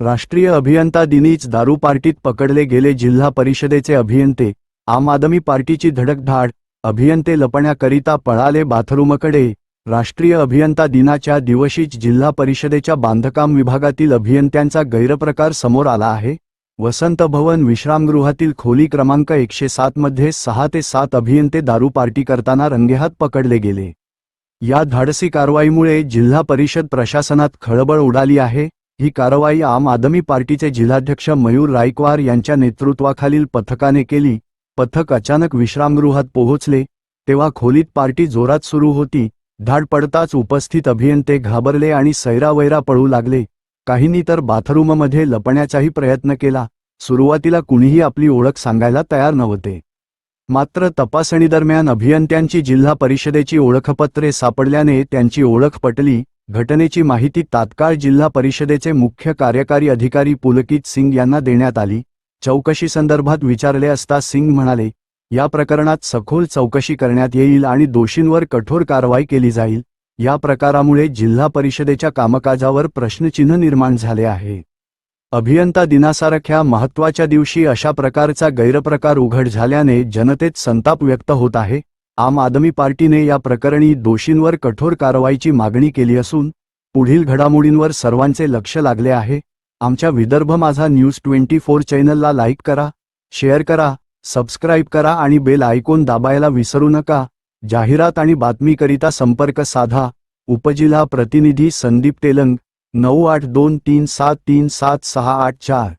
राष्ट्रीय अभियंता दिनीच दारू पार्टीत पकडले गेले जिल्हा परिषदेचे अभियंते. आम आदमी पार्टीची धडकधाड अभियंते लपण्याकरिता पळाले बाथरूमकडे. राष्ट्रीय अभियंता दिनाच्या दिवशीच जिल्हा परिषदेच्या बांधकाम विभागातील अभियंत्यांचा गैरप्रकार समोर आला आहे. वसंत भवन विश्रामगृहातील खोली क्रमांक एकशे सात मध्ये सहा ते सात अभियंते दारू पार्टी करताना रंगेहात पकडले गेले. या धाडसी कारवाईमुळे जिल्हा परिषद प्रशासनात खळबळ उडाली आहे. ही कारवाई आम आदमी पार्टीचे जिल्हाध्यक्ष मयूर रायकवार यांच्या नेतृत्वाखालील पथकाने केली. पथक अचानक विश्रामगृहात पोहोचले. तेव्हा खोलीत पार्टी जोरात सुरू होती. धाड पडताच उपस्थित अभियंते घाबरले आणि सैरावैरा पळू लागले. काहींनी तर बाथरूममध्ये लपण्याचाही प्रयत्न केला. सुरुवातीला कुणीही आपली ओळख सांगायला तयार नव्हते. मात्र तपासणीदरम्यान अभियंत्यांची जिल्हा परिषदेची ओळखपत्रे सापडल्याने त्यांची ओळख पटली. घटनेची माहिती तात्काळ जिल्हा परिषदेचे मुख्य कार्यकारी अधिकारी पुलकित सिंग यांना देण्यात आली. चौकशी संदर्भात विचारले असता सिंग म्हणाले या प्रकरणात सखोल चौकशी करण्यात येईल आणि दोषींवर कठोर कारवाई केली जाईल. या प्रकारामुळे जिल्हा परिषदेच्या कामकाजावर प्रश्नचिन्ह निर्माण झाले आहे. अभियंता दिनासारख्या महत्त्वाच्या दिवशी अशा प्रकारचा गैरप्रकार उघड झाल्याने जनतेत संताप व्यक्त होत आहे. आम आदमी पार्टीने या प्रकरणी दोषींवर कठोर कारवाईची मागणी केली असून पुढील घडामोडींवर सर्वांचे लक्ष लागले आहे. आमच्या विदर्भ माझा न्यूज ट्वेंटी फोर चॅनलला लाईक करा शेअर करा सबस्क्राईब करा आणि बेल आयकॉन दाबायला विसरू नका. जाहिरात आणि बातमीकरिता संपर्क साधा. उपजिल्हा प्रतिनिधी संदीप तेलंग नऊ आठ दोन तीन सात तीन सात सहा आठ चार.